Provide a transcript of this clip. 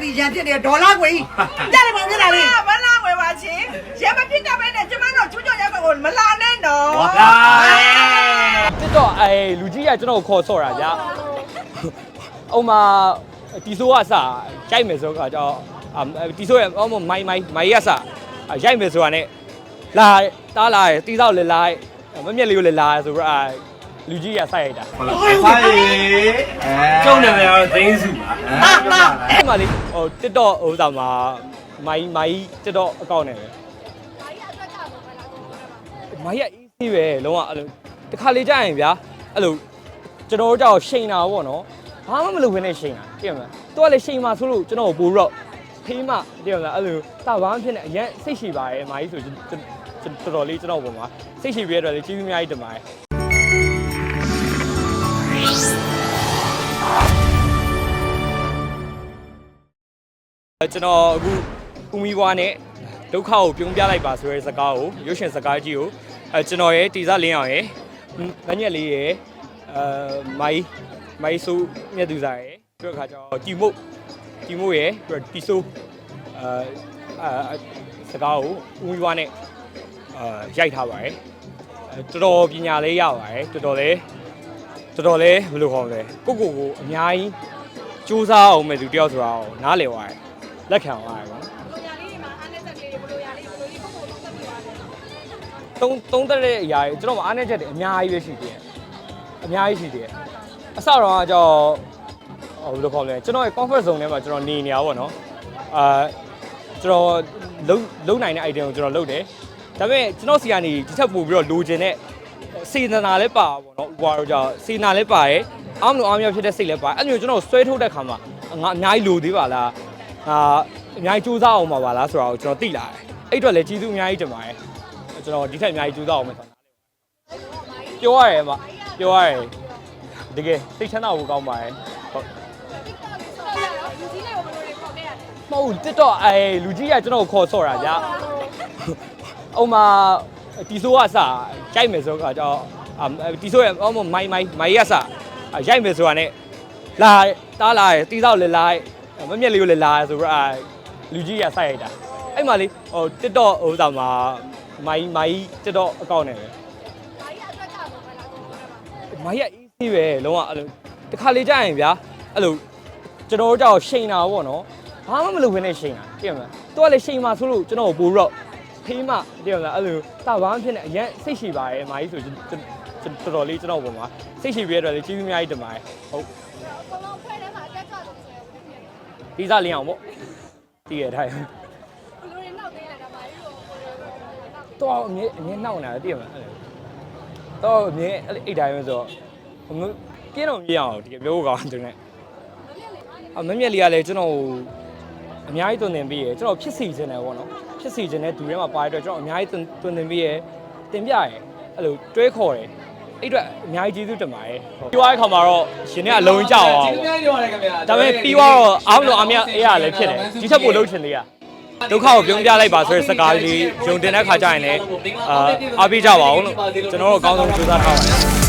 ပြီးရန်ဖြစ်နေဒေါ်လာကိုကြီးကြားတယ်မဖြစ်တာလေမလာဝယ်ပါချင်းရမဖြစ်တာပဲနဲ့ကျမတို့ချွတ်ချွတ်ရက်ကိုမလာနဲ့နော်တစ်တော့အဲလူကြီးကကျွန်တော်ကိုခေါ်ဆော့တာဗျာအုံးမတီဆိုးကစကြိုက်မယ်ဆိုတော့ကျွန်တော်တီဆိုးရဲ့အုံးမိုင်းမိုင်းမိုင်းရစရိုက်မယ်ဆိုတာ ਨੇ လာတားလာတီးဆောက်လေလာမမျက်လေးကိုလေလာဆိုတော့အာ လူကြီးကစိုက်ရိုက်တာဟုတ်လားဖိုင်အဲကျုံနေတယ်ကတော့သိန်းစုပါအဲ့မှာလေဟိုတစ်တော့ဟိုဆောင်မှာမိုင်းမိုင်းတစ်တော့အကောင့်နဲ့ပဲမိုင်းရ easy ပဲလုံးဝအဲ့လိုတခါလေကြာရင်ဗျာအဲ့လိုကျွန်တော်တို့ကြောက်ရှိန်တာပေါ့နော်ဘာမှမလုပ်ဘဲနဲ့ရှိန်တာသိရမလားသူကလည်းရှိန်မှာဆိုလို့ကျွန်တော်ကိုပို့တော့ဖေးမှသိရမလားအဲ့လိုတာဘာမှဖြစ်နေအရင်စိတ်ရှိပါရဲ့မိုင်းဆိုကျွန်တော်တော်တော်လေးကျွန်တော်ပုံမှာစိတ်ရှိပြရတော့လေကြီးကြီးအများကြီးတင်ပါတယ် ကျွန်တော်အခုဦးမီဘွားနဲ့ဒုက္ခကိုပြုံးပြလိုက်ပါဆိုတဲ့စကားကိုရုပ်ရှင်စကားကြီးကိုအဲကျွန်တော်ရဲ့တီစားလင်းအောင်ရဲ့မညက်လေးရဲ့အဲမိုင်းမိုင်းဆိုးမြတ်သူစားရဲ့ပြီးတော့ခါကျတော့တီမုတ်တီမုတ်ရဲ့ပြီးတော့တီဆိုးအဲအဲစကားကိုဦးမီဘွားနဲ့အဲရိုက်ထားပါတယ်အဲတော်တော်ပညာလေးရပါတယ်တော်တော်လေးတော်တော်လေးဘယ်လိုခေါ်မလဲကိုကိုကိုအများကြီးစူးစမ်းအောင်မယ်သူတယောက်ဆိုတာကိုနားလည်သွားတယ် လက်ခံသွားတယ်ပေါ့တုံးတုံးတက်တဲ့အရာတွေကျွန်တော်မအားနေချက်တွေအများကြီးပဲရှိသေးတယ်အများကြီးရှိသေးတယ်အစတော့ကကြောဟိုဘယ်လိုခေါ်လဲကျွန်တော်ရဲ့ comfort zone ထဲမှာကျွန်တော်နေနေရပါဘောနော်အာကျွန်တော်လုံလုံနိုင်တဲ့ item ကိုကျွန်တော်လုပ်တယ်ဒါပေမဲ့ကျွန်တော်စီကနေဒီထက်ပိုပြီးတော့လိုချင်တဲ့စေတနာလည်းပါပါဘောနော်ဟိုကတော့ကြောစေတနာလည်းပါတယ်အားမလို့အားမရဖြစ်တဲ့စိတ်လည်းပါအဲ့လိုကျွန်တော်ဆွဲထုတ်တဲ့ခါမှာငါအများကြီးလိုသေးပါလား အာအများကြီးစူးစမ်းအောင်ပါပါလားဆိုတာကိုကျွန်တော်သိလာတယ်အဲ့အတွက်လည်းကျေးဇူးအများကြီးတင်ပါတယ်ကျွန်တော်ဒီထက်အများကြီးကြိုးစားအောင်မယ်ဆိုတာပြောရတယ်ဗျပြောရတယ်တကယ်စိတ်ချမ်းသာဖို့ကောင်းပါတယ်ဟုတ်မဟုတ်တစ်တော့အဲလူကြီးကကျွန်တော်ကိုခေါ်ဆော့တာဗျအုံးမတီဆိုးကစကြိုက်မယ်ဆိုတော့ကျွန်တော်တီဆိုးရဲ့အုံးမိုင်းမိုင်းမိုင်းရစရိုက်မယ်ဆိုတာ ਨੇ လာတားလာတီးဆောက်လေလာ မမျက်လေးကိုလေလာဆိုတော့အာလူကြီးကစိုက်ရိုက်တာအဲ့မှာလေဟိုတစ်တော့ဟိုဆောင်မှာမိုင်းမိုင်းတက်တော့အကောင့်နဲ့ပဲမိုင်းရ easy ပဲလုံးဝအဲ့လိုတခါလေကြာရင်ဗျာအဲ့လိုကျွန်တော်တို့ကြောက်ရှိန်တာပေါ့နော်ဘာမှမလုပ်ဘဲနဲ့ရှိန်တာသိရမလားသူကလည်းရှိန်မှာဆိုလို့ကျွန်တော်ကိုပို့တော့ဖေးမှသိရမလားအဲ့လိုတာဘာမှဖြစ်နေအရင်စိတ်ရှိပါရဲ့မိုင်းဆိုကျွန်တော်တော်တော်လေးကျွန်တော်ပုံမှာစိတ်ရှိပြရတော့လေကြီးကြီးအများကြီးတင်ပါတယ်ဟုတ် ဒီစားလင်းအောင်ပေါ့တည်ရတိုင်းတော့အမြဲအမြဲနှောက်နေတာသိရမလားအဲ့တော့အမြဲအဲ့အိတ်တိုင်းပဲဆိုတော့အမပြင်းတော့မြင်အောင်ဒီပြောဖို့ကောင်းတယ်နဲ့အမမြက်လေးကလည်းကျွန်တော်အများကြီးတွင်တင်ပြီးရကျွန်တော်ဖြစ်စီခြင်းတယ်ပေါ့နော်ဖြစ်စီခြင်းတဲ့သူထဲမှာပါတဲ့အတွက်ကျွန်တော်အများကြီးတွင်တင်ပြီးရတင်ပြရအဲ့လိုတွဲခေါ်တယ် အဲ့အတွက်အများကြီးကျေးဇူးတင်ပါတယ်ပြောရတဲ့ခါမှာတော့ရှင်နဲ့အလုံးကြောက်အောင်ကျေးဇူးများပြောရတယ်ခင်ဗျာဒါပေမဲ့ပြီးတော့အားမလို့အမြအေးရလည်းဖြစ်တယ်ဒီချက်ပို့လုပ်ချင်သေးရဒုက္ခကိုပြုံးပြလိုက်ပါဆိုတဲ့စကားလေးယုံတင်တဲ့ခါကျရင်လည်းအာအားပေးကြပါအောင်လို့ကျွန်တော်တို့အကောင်းဆုံးကြိုးစားထားပါတယ်